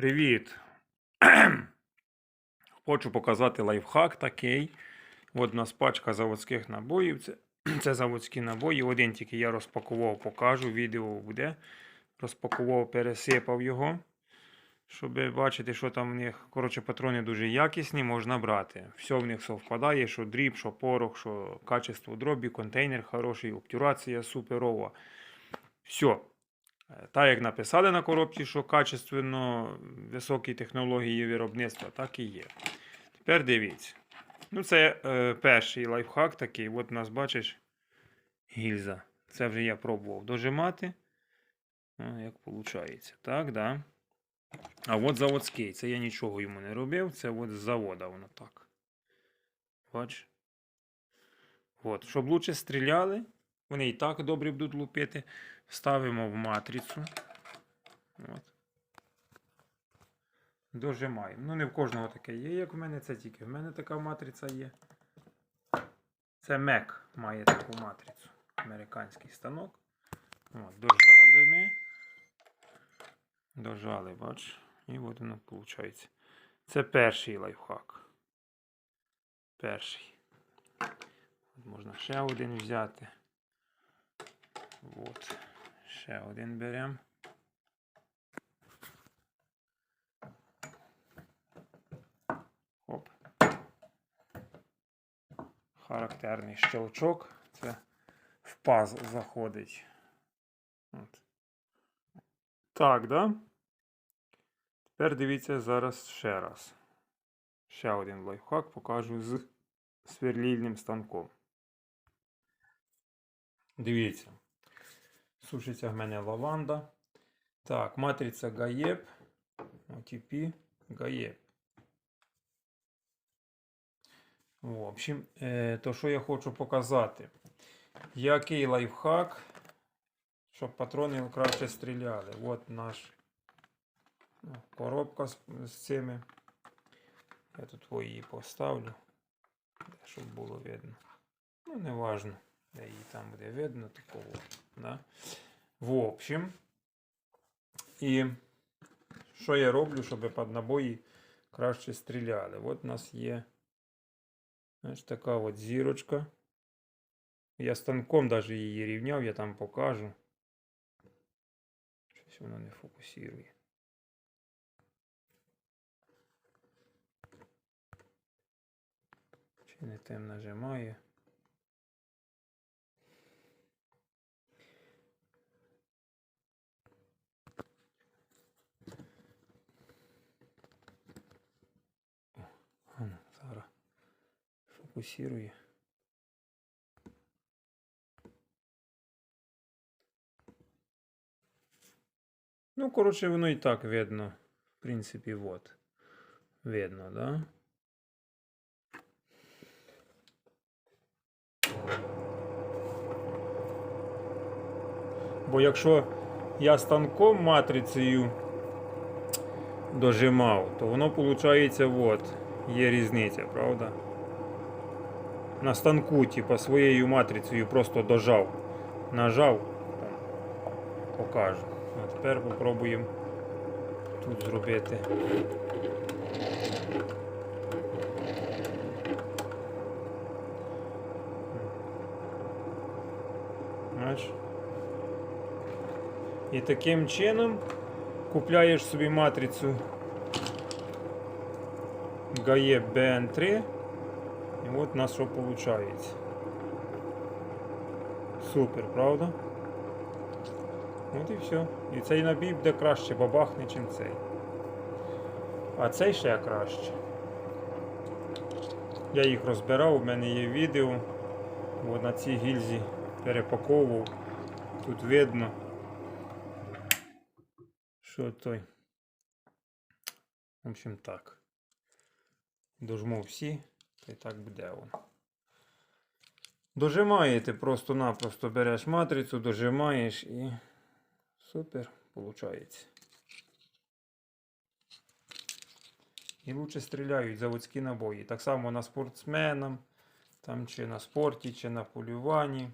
Привіт! Хочу показати лайфхак такий. От у нас пачка заводських набоїв. Це, це заводські набої. Один тільки я розпакував, покажу. Відео буде. Розпакував, пересипав його. Щоб бачити, що там в них. Коротше, патрони дуже якісні, можна брати. Все в них совпадає, що дріб, що порох, що качество дробі, контейнер хороший, обтюрація суперова. Все. Е, Так як написали на коробці, що качественно високі технології виробництва, так і є. Тепер дивіться. Ну, це е, перший лайфхак такий. От у нас, бачиш, гільза. Це вже я пробував дожимати. О, як виходить. Так, да. А от заводський. Це я нічого йому не робив. Це от з завода воно так. Бач. От. Щоб лучше стріляли, вони і так добре будуть лупити. Ставимо в матрицю. От. Дожимаємо. Ну, не в кожного таке є, як в мене, це тільки в мене така матриця є. Це Mac має таку матрицю. Американський станок. От, дожали ми. Дожали, бач. І от воно виходить. Це перший лайфхак. Перший. От можна ще один взяти. От. Ще один беремо. Оп. Характерний щелчок. Це в паз заходить. От. Так, да? Тепер дивіться зараз ще раз. Ще один лайфхак покажу з сверлільним станком. Дивіться. Сушиться в мене лаванда. Так, матриця гаєб. OTP гаєб. В общем, е, то що я хочу показати. Який лайфхак, щоб патрони краще стріляли. От наш ну, коробка з, цими. Я тут її поставлю, щоб було видно. Ну, не важно, де її там буде видно такого. Да? В общем. І що я роблю, щоб під набої краще стріляли? От у нас є ось така от зірочка. Я станком навіть її рівняв, я там покажу. Щось воно не фокусує. Чи не тим нажимає? Ано, зараз фокусує. Ну, коротше, воно і так видно. В принципі, от. Видно, да? Бо якщо я станком матрицею дожимав, то воно виходить, от, є різниця, правда? На станку, типа, своєю матрицею просто дожав, нажав, покажу. А тепер попробуємо тут зробити. Бачиш? І таким чином купляєш собі матрицю GAE BN3. От у нас що виходить. Супер, правда? От і все. І цей набій буде краще бабахне, чим цей. А цей ще краще. Я їх розбирав, у мене є відео. От на цій гільзі перепаковував. Тут видно що той. В общем так. Дожму всі, й так буде воно. Дожимаєте просто-напросто береш матрицю, дожимаєш і супер виходить. І лучше стріляють заводські набої. Так само на спортсменам, там чи на спорті, чи на полюванні.